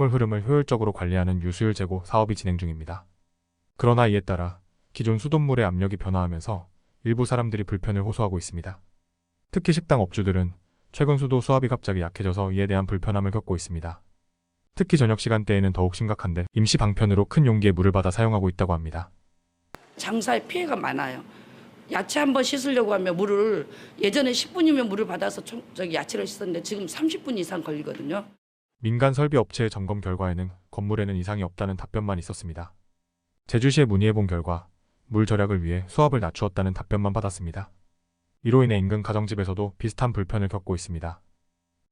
수돗물 흐름을 효율적으로 관리하는 유수율 제고 사업이 진행 중입니다. 그러나 이에 따라 기존 수돗물의 압력이 변화하면서 일부 사람들이 불편을 호소하고 있습니다. 특히 식당 업주들은 최근 수도 수압이 갑자기 약해져서 이에 대한 불편함을 겪고 있습니다. 특히 저녁 시간대에는 더욱 심각한데 임시 방편으로 큰 용기의 물을 받아 사용하고 있다고 합니다. 장사에 피해가 많아요. 야채 한번 씻으려고 하면 물을 예전에 10분이면 물을 받아서 총- 저기 야채를 씻었는데 지금 30분 이상 걸리거든요. 민간 설비 업체의 점검 결과에는 건물에는 이상이 없다는 답변만 있었습니다. 제주시에 문의해본 결과 물 절약을 위해 수압을 낮추었다는 답변만 받았습니다. 이로 인해 인근 가정집에서도 비슷한 불편을 겪고 있습니다.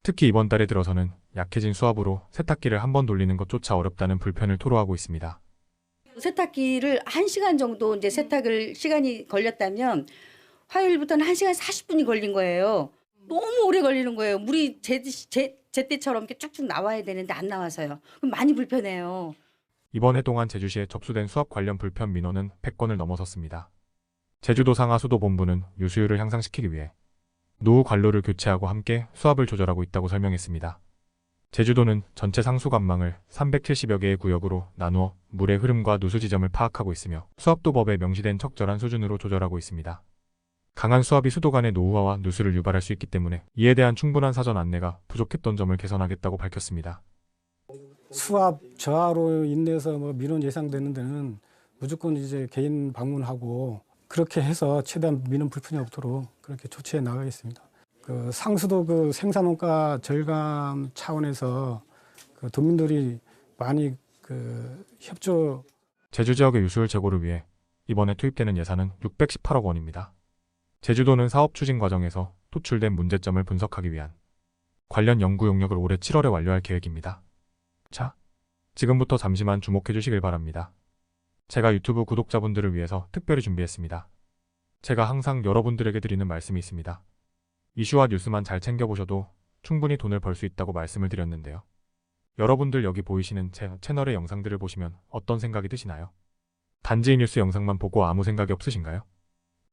특히 이번 달에 들어서는 약해진 수압으로 세탁기를 한 번 돌리는 것조차 어렵다는 불편을 토로하고 있습니다. 세탁기를 1시간 정도 이제 세탁을 시간이 걸렸다면 화요일부터는 1시간 40분이 걸린 거예요. 너무 오래 걸리는 거예요. 물이 제, 제, 제때처럼 이렇게 쭉쭉 나와야 되는데 안 나와서요. 그럼 많이 불편해요. 이번 해 동안 제주시에 접수된 수압 관련 불편 민원은 100건을 넘어섰습니다. 제주도 상하 수도본부는 유수율을 향상시키기 위해 노후 관로를 교체하고 함께 수압을 조절하고 있다고 설명했습니다. 제주도는 전체 상수관망을 370여 개의 구역으로 나누어 물의 흐름과 누수 지점을 파악하고 있으며 수압도법에 명시된 적절한 수준으로 조절하고 있습니다. 강한 수압이 수도 간의 노후화와 누수를 유발할 수 있기 때문에 이에 대한 충분한 사전 안내가 부족했던 점을 개선하겠다고 밝혔습니다. 수압 저하로 인해서 뭐 민원 예상되는 데는 무조건 이제 개인 방문하고 그렇게 해서 최대한 민원 불편이 없도록 그렇게 조치해 나가겠습니다. 그 상수도 그 생산원가 절감 차원에서 그 도민들이 많이 그 협조 제주 지역의 유수율 제고를 위해 이번에 투입되는 예산은 618억 원입니다. 제주도는 사업 추진 과정에서 토출된 문제점을 분석하기 위한 관련 연구 용역을 올해 7월에 완료할 계획입니다. 자, 지금부터 잠시만 주목해 주시길 바랍니다. 제가 유튜브 구독자분들을 위해서 특별히 준비했습니다. 제가 항상 여러분들에게 드리는 말씀이 있습니다. 이슈와 뉴스만 잘 챙겨보셔도 충분히 돈을 벌 수 있다고 말씀을 드렸는데요. 여러분들 여기 보이시는 제 채널의 영상들을 보시면 어떤 생각이 드시나요? 단지 이 뉴스 영상만 보고 아무 생각이 없으신가요?